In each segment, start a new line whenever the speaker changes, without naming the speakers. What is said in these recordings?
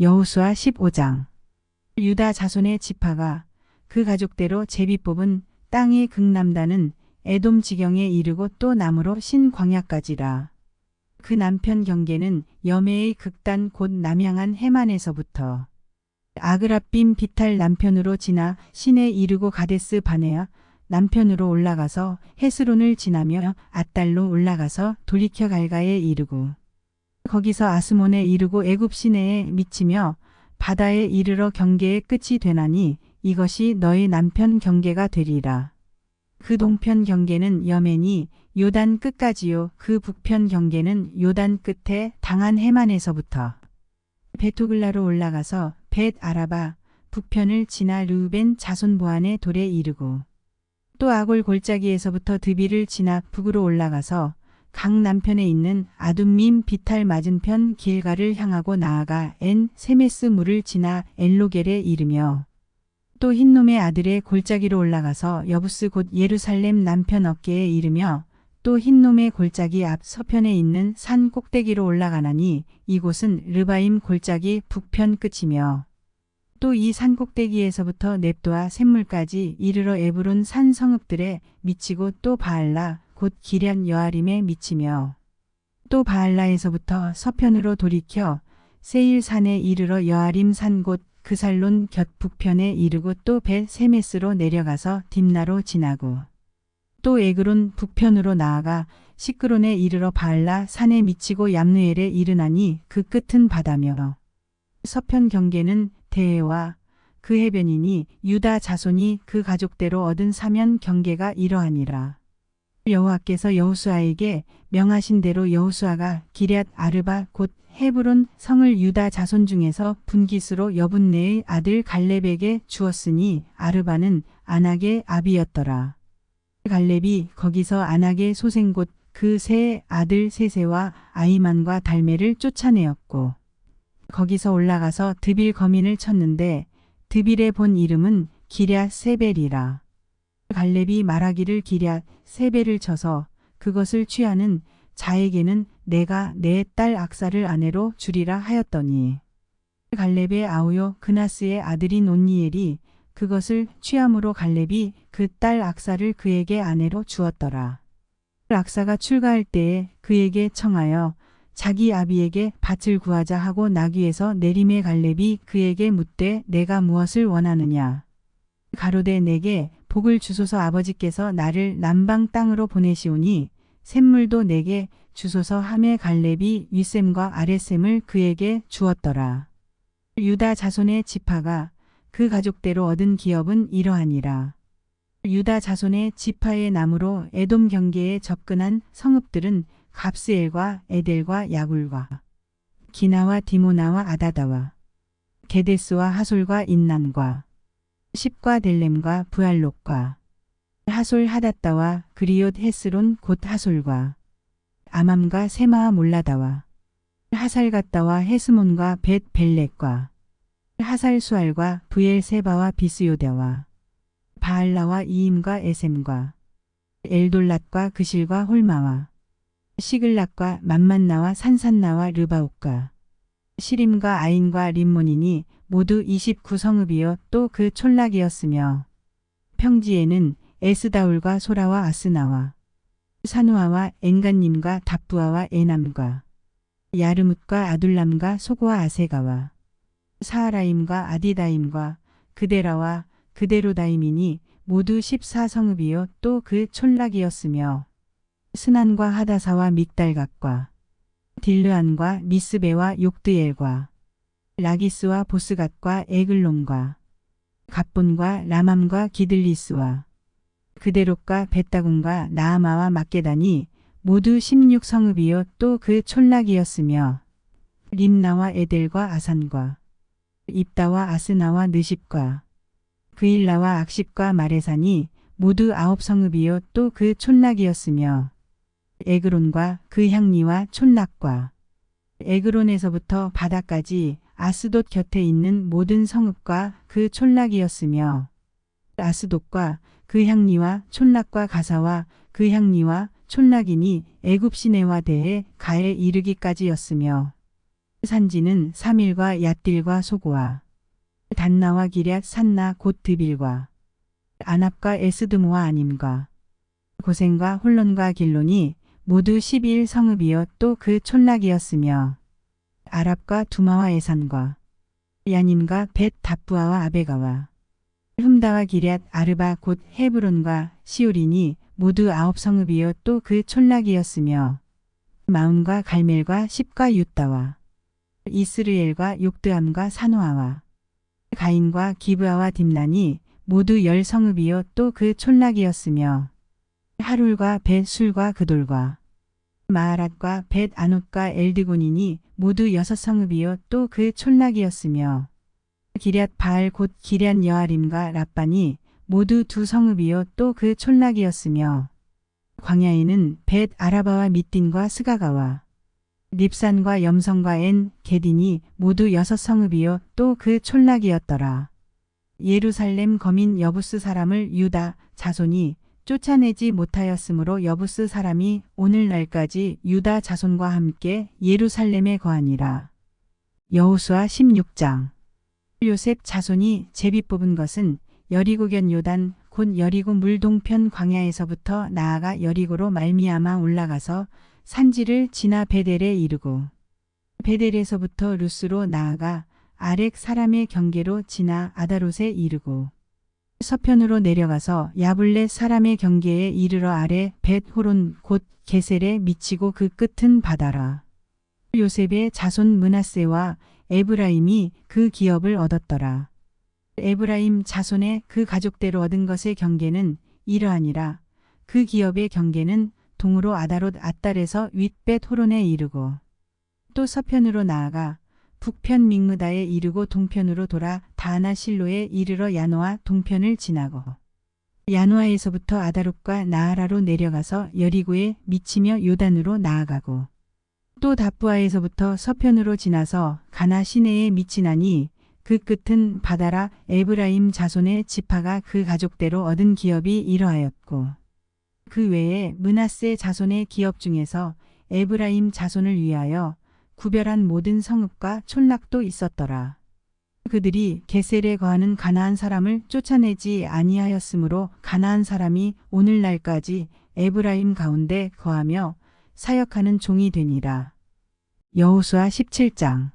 여호수아 15장 유다 자손의 지파가 그 가족대로 제비 뽑은 땅의 극남단은 에돔 지경에 이르고 또 남으로 신광야까지라. 그 남편 경계는 여매의 극단 곧 남향한 해만에서부터 아그라빔 비탈 남편으로 지나 신에 이르고 가데스 바네아 남편으로 올라가서 헤스론을 지나며 아달로 올라가서 돌이켜 갈가에 이르고 거기서 아스몬에 이르고 애굽 시내에 미치며 바다에 이르러 경계의 끝이 되나니 이것이 너희 남편 경계가 되리라. 그 동편 경계는 여맨이 요단 끝까지요. 그 북편 경계는 요단 끝에 당한 해만에서부터 베토글라로 올라가서 벳 아라바 북편을 지나 르벤 자손 보안의 돌에 이르고 또 아골 골짜기에서부터 드비를 지나 북으로 올라가서 강 남편에 있는 아둠밈 비탈 맞은편 길가를 향하고 나아가 엔 세메스 물을 지나 엘로겔에 이르며 또 흰놈의 아들의 골짜기로 올라가서 여부스 곧 예루살렘 남편 어깨에 이르며 또 흰놈의 골짜기 앞 서편에 있는 산 꼭대기로 올라가나니 이곳은 르바임 골짜기 북편 끝이며 또 이 산 꼭대기에서부터 넵도와 샘물까지 이르러 에브론 산 성읍들에 미치고 또 바알라 곧 기련 여아림에 미치며 또 바알라에서부터 서편으로 돌이켜 세일산에 이르러 여아림 산 곳 그살론 곁 북편에 이르고 또 벳 세메스로 내려가서 딥나로 지나고 또 에그론 북편으로 나아가 시크론에 이르러 바알라 산에 미치고 얌느엘에 이르나니 그 끝은 바다며 서편 경계는 대해와 그 해변이니 유다 자손이 그 가족대로 얻은 사면 경계가 이러하니라. 여호와께서 여호수아에게 명하신 대로 여호수아가 기럇 아르바 곧 헤브론 성을 유다 자손 중에서 분기스로 여분네의 아들 갈렙에게 주었으니 아르바는 안악의 아비였더라. 갈렙이 거기서 안악의 소생 곧 그 세 아들 세세와 아이만과 달메를 쫓아내었고 거기서 올라가서 드빌 거민을 쳤는데 드빌의 본 이름은 기랴 세벨이라. 갈렙이 말하기를 기랴 세벨을 쳐서 그것을 취하는 자에게는 내가 내 딸 악사를 아내로 주리라 하였더니 갈렙의 아우요 그나스의 아들인 온니엘이 그것을 취함으로 갈렙이 그 딸 악사를 그에게 아내로 주었더라. 악사가 출가할 때에 그에게 청하여 자기 아비에게 밭을 구하자 하고 나귀에서 내림의 갈렙이 그에게 묻되 내가 무엇을 원하느냐. 가로되 내게 복을 주소서 아버지께서 나를 남방 땅으로 보내시오니 샘물도 내게 주소서 함의 갈렙이 윗샘과 아랫샘을 그에게 주었더라. 유다 자손의 지파가 그 가족대로 얻은 기업은 이러하니라. 유다 자손의 지파의 나무로 에돔 경계에 접근한 성읍들은 갑스엘과 에델과 야굴과 기나와 디모나와 아다다와 게데스와 하솔과 인남과 십과 델렘과 부알록과 하솔 하다따와 그리옷 헤스론 곧 하솔과 아맘과 세마와 몰라다와 하살갔다와 헤스몬과 벳 벨렉과 하살수알과 부엘세바와 비스요대와 바알라와 이임과 에셈과 엘돌랏과 그실과 홀마와 시글락과 만만나와 산산나와 르바옥과 시림과 아인과 림몬이니 모두 29성읍이요 또 그 촌락이었으며 평지에는 에스다울과 소라와 아스나와 사누아와 엔간님과 답부아와 에남과 야르뭇과 아둘람과 소고와 아세가와 사하라임과 아디다임과 그데라와 그데로다임이니 모두 14성읍이요 또 그 촌락이었으며 스난과 하다사와 믹달각과 딜르안과 미스베와 욕드엘과 라기스와 보스갓과 에글론과 갑본과 라맘과 기들리스와 그대롯과 벳다군과 나아마와 막게다니 모두 16성읍이요 또 그 촌락이었으며 림나와 에델과 아산과 입다와 아스나와 느십과 그일라와 악십과 마레산이 모두 아홉 성읍이요 또 그 촌락이었으며 에그론과 그 향리와 촌락과 에그론에서부터 바다까지 아스돗 곁에 있는 모든 성읍과 그 촌락이었으며 아스돗과 그 향리와 촌락과 가사와 그 향리와 촌락이니 애굽 시내와 대해 가에 이르기까지였으며 산지는 사밀과 얏딜과 소고와 단나와 기럇 산나 곧 드빌과 안압과 에스드모와 아님과 고센과 홀론과 길론이 모두 12일 성읍이요 또 그 촌락이었으며 아랍과 두마와 에산과 야님과 벳 답부아와 아베가와 흠다와 기럇 아르바 곧 헤브론과 시오린이 모두 아홉 성읍이요 또 그 촌락이었으며 마운과 갈멜과 십과 유다와 이스르엘과 욕드암과 사노아와 가인과 기브아와 딥란이 모두 열 성읍이요 또 그 촌락이었으며 하룰과 벳술과 그돌과 마하랏과 벳 아노과 엘드곤이니 모두 여섯 성읍이요. 또 그 촌락이었으며 기럇 바알 곧 기럇 여아림과 랍반이 모두 두 성읍이요. 또 그 촌락이었으며 광야에는 벳 아라바와 미딘과 스가가와 립산과 염성과 엔 게딘이 모두 여섯 성읍이요. 또 그 촌락이었더라. 예루살렘 거민 여부스 사람을 유다 자손이 쫓아내지 못하였으므로 여부스 사람이 오늘날까지 유다 자손과 함께 예루살렘에 거하니라. 여호수아 16장 요셉 자손이 제비 뽑은 것은 여리고견 요단 곧 여리고 물동편 광야에서부터 나아가 여리고로 말미암아 올라가서 산지를 지나 베델에 이르고 베델에서부터 루스로 나아가 아렉 사람의 경계로 지나 아다롯에 이르고 서편으로 내려가서 야블렛 사람의 경계에 이르러 아래 벳호론 곧 게셀에 미치고 그 끝은 바다라. 요셉의 자손 문하세와 에브라임이 그 기업을 얻었더라. 에브라임 자손의 그 가족대로 얻은 것의 경계는 이러하니라. 그 기업의 경계는 동으로 아다롯 아딸에서 윗벳 호론에 이르고 또 서편으로 나아가 북편 믹무다에 이르고 동편으로 돌아 다나 실로에 이르러 야노아 동편을 지나고 야노아에서부터 아다롯과 나아라로 내려가서 여리고에 미치며 요단으로 나아가고 또 다부아에서부터 서편으로 지나서 가나 시내에 미치나니 그 끝은 바다라 에브라임 자손의 지파가 그 가족대로 얻은 기업이 이러하였고 그 외에 문하세 자손의 기업 중에서 에브라임 자손을 위하여 구별한 모든 성읍과 촌락도 있었더라. 그들이 게셀에 거하는 가나안 사람을 쫓아내지 아니하였으므로 가나안 사람이 오늘날까지 에브라임 가운데 거하며 사역하는 종이 되니라. 여호수아 17장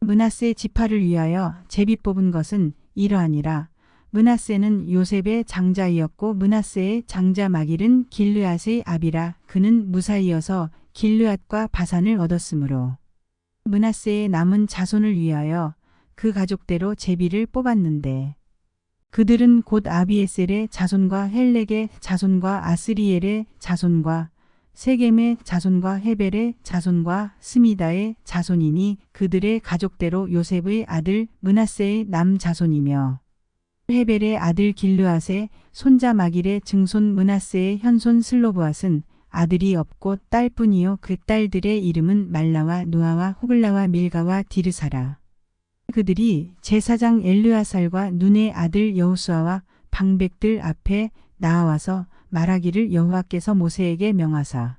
문하세 지파를 위하여 제비 뽑은 것은 이러하니라. 문하세는 요셉의 장자이었고 문하세의 장자 마길은 길르앗의 아비라 그는 무사이어서 길르앗과 바산을 얻었으므로 문하세의 남은 자손을 위하여 그 가족대로 제비를 뽑았는데 그들은 곧 아비에셀의 자손과 헬렉의 자손과 아스리엘의 자손과 세겜의 자손과 헤벨의 자손과 스미다의 자손이니 그들의 가족대로 요셉의 아들 문하세의 남 자손이며 헤벨의 아들 길르앗의 손자 마길의 증손 문하세의 현손 슬로브앗은 아들이 없고 딸뿐이요. 그 딸들의 이름은 말라와 노아와 호글라와 밀가와 디르사라. 그들이 제사장 엘르아살과 눈의 아들 여호수아와 방백들 앞에 나와서 말하기를 여호와께서 모세에게 명하사.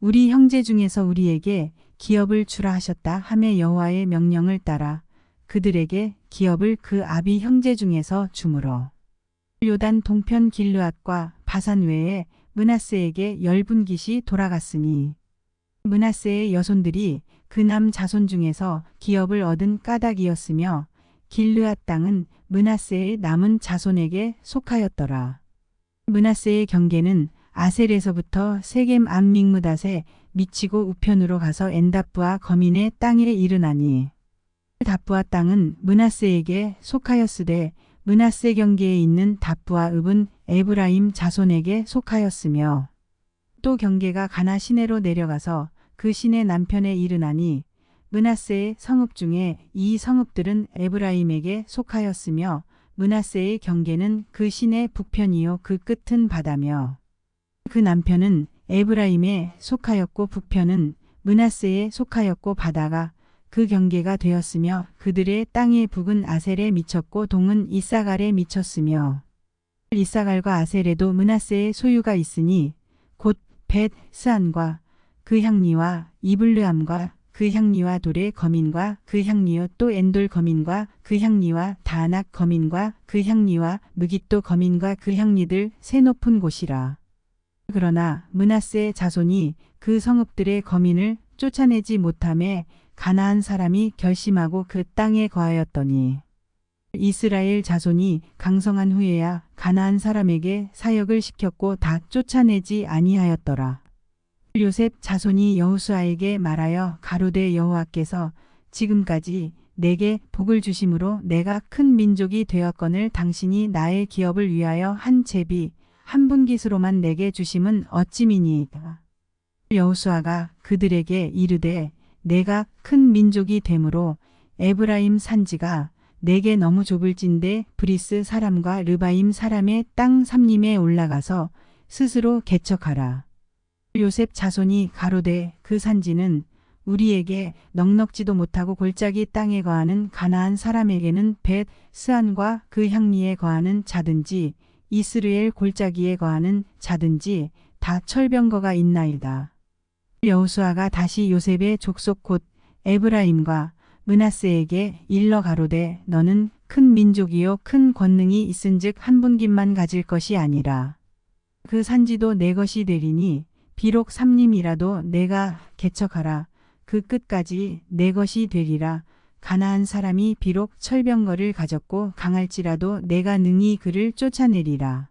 우리 형제 중에서 우리에게 기업을 주라 하셨다 함에 여호와의 명령을 따라 그들에게 기업을 그 아비 형제 중에서 주므로. 요단 동편 길르앗과 바산 외에 문하세에게 열분깃이 돌아갔으니 문하세의 여손들이 그 남 자손 중에서 기업을 얻은 까닭이었으며 길르앗 땅은 문하세의 남은 자손에게 속하였더라. 문하세의 경계는 아셀에서부터 세겜 암믹무닷에 미치고 우편으로 가서 엔다프와 거민의 땅에 이르나니 다프와 땅은 문하세에게 속하였으되 문하세 경계에 있는 다프와 읍은 에브라임 자손에게 속하였으며 또 경계가 가나 시내로 내려가서 그 시내 남편에 이르나니 문하세의 성읍 중에 이 성읍들은 에브라임에게 속하였으며 문하세의 경계는 그 시내 북편이요 그 끝은 바다며 그 남편은 에브라임에 속하였고 북편은 문하세에 속하였고 바다가 그 경계가 되었으며 그들의 땅의 북은 아셀에 미쳤고 동은 이사갈에 미쳤으며 이사갈과 아셀에도 문하세의 소유가 있으니 곧 벳 스안과 그 향리와 이블르암과 그 향리와 돌의 거민과 그 향리요 또 엔돌 거민과 그 향리와 다낙 거민과 그 향리와 무깃도 거민과 그 향리들 새 높은 곳이라. 그러나 문하세의 자손이 그 성읍들의 거민을 쫓아내지 못함에 가나안 사람이 결심하고 그 땅에 거하였더니 이스라엘 자손이 강성한 후에야 가나안 사람에게 사역을 시켰고 다 쫓아내지 아니하였더라. 요셉 자손이 여호수아에게 말하여 가로되 여호와께서 지금까지 내게 복을 주심으로 내가 큰 민족이 되었거늘 당신이 나의 기업을 위하여 한 제비 한 분깃으로만 내게 주심은 어찌미니이까. 여호수아가 그들에게 이르되 내가 큰 민족이 되므로 에브라임 산지가 내게 너무 좁을진데 브리스 사람과 르바임 사람의 땅 삼림에 올라가서 스스로 개척하라. 요셉 자손이 가로되 그 산지는 우리에게 넉넉지도 못하고 골짜기 땅에 거하는 가나안 사람에게는 벳 스안과 그 향리에 거하는 자든지 이스르엘 골짜기에 거하는 자든지 다 철병거가 있나이다. 여호수아가 다시 요셉의 족속 곧 에브라임과 문하세에게 일러 가로되 너는 큰 민족이요 큰 권능이 있은즉 한 분깃만 가질 것이 아니라. 그 산지도 내 것이 되리니 비록 삼림이라도 내가 개척하라. 그 끝까지 내 것이 되리라. 가나안 사람이 비록 철병거를 가졌고 강할지라도 내가 능히 그를 쫓아내리라